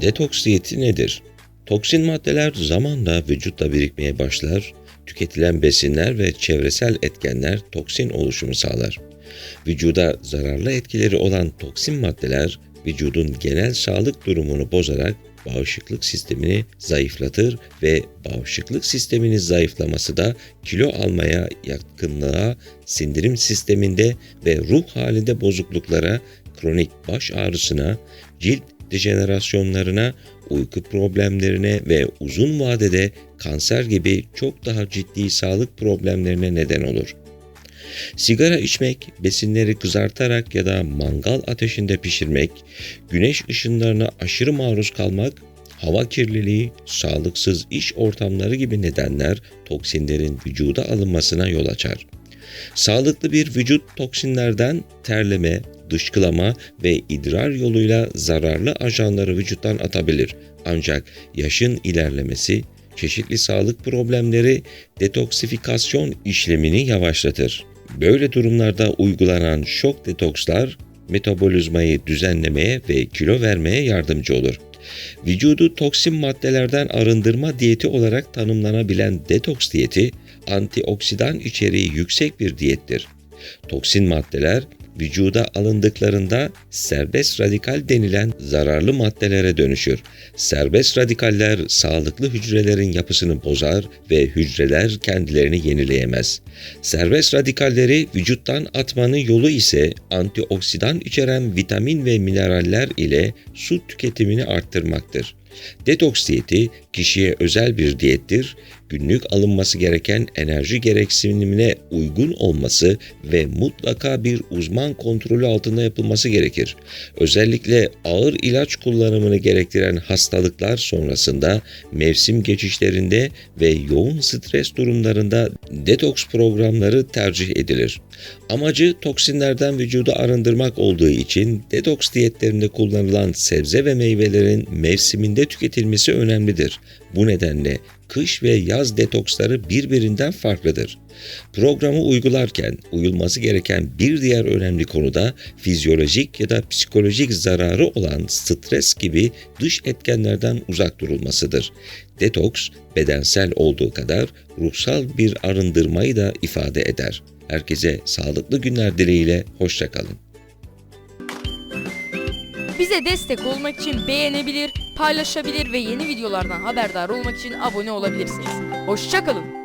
Detoks diyeti nedir? Toksin maddeler zamanla vücutta birikmeye başlar, tüketilen besinler ve çevresel etkenler toksin oluşumu sağlar. Vücuda zararlı etkileri olan toksin maddeler vücudun genel sağlık durumunu bozarak bağışıklık sistemini zayıflatır ve bağışıklık sisteminin zayıflaması da kilo almaya yakınlığa, sindirim sisteminde ve ruh halinde bozukluklara, kronik baş ağrısına, cilt dejenerasyonlarına, uyku problemlerine ve uzun vadede kanser gibi çok daha ciddi sağlık problemlerine neden olur. Sigara içmek, besinleri kızartarak ya da mangal ateşinde pişirmek, güneş ışınlarına aşırı maruz kalmak, hava kirliliği, sağlıksız iş ortamları gibi nedenler toksinlerin vücuda alınmasına yol açar. Sağlıklı bir vücut toksinlerden terleme, dışkılama ve idrar yoluyla zararlı ajanları vücuttan atabilir. Ancak yaşın ilerlemesi çeşitli sağlık problemleri detoksifikasyon işlemini yavaşlatır. Böyle durumlarda uygulanan şok detokslar metabolizmayı düzenlemeye ve kilo vermeye yardımcı olur. Vücudu toksin maddelerden arındırma diyeti olarak tanımlanabilen detoks diyeti, antioksidan içeriği yüksek bir diyettir. Toksin maddeler vücuda alındıklarında serbest radikal denilen zararlı maddelere dönüşür. Serbest radikaller sağlıklı hücrelerin yapısını bozar ve hücreler kendilerini yenileyemez. Serbest radikalleri vücuttan atmanın yolu ise antioksidan içeren vitamin ve mineraller ile su tüketimini arttırmaktır. Detoks diyeti kişiye özel bir diyettir. Günlük alınması gereken enerji gereksinimine uygun olması ve mutlaka bir uzman kontrolü altında yapılması gerekir. Özellikle ağır ilaç kullanımını gerektiren hastalıklar sonrasında mevsim geçişlerinde ve yoğun stres durumlarında detoks programları tercih edilir. Amacı toksinlerden vücudu arındırmak olduğu için detoks diyetlerinde kullanılan sebze ve meyvelerin mevsiminde tüketilmesi önemlidir. Bu nedenle kış ve yaz detoksları birbirinden farklıdır. Programı uygularken uyulması gereken bir diğer önemli konu da fizyolojik ya da psikolojik zararı olan stres gibi dış etkenlerden uzak durulmasıdır. Detoks bedensel olduğu kadar ruhsal bir arındırmayı da ifade eder. Herkese sağlıklı günler dileğiyle hoşçakalın. Bize destek olmak için beğenebilir, paylaşabilir ve yeni videolardan haberdar olmak için abone olabilirsiniz. Hoşçakalın.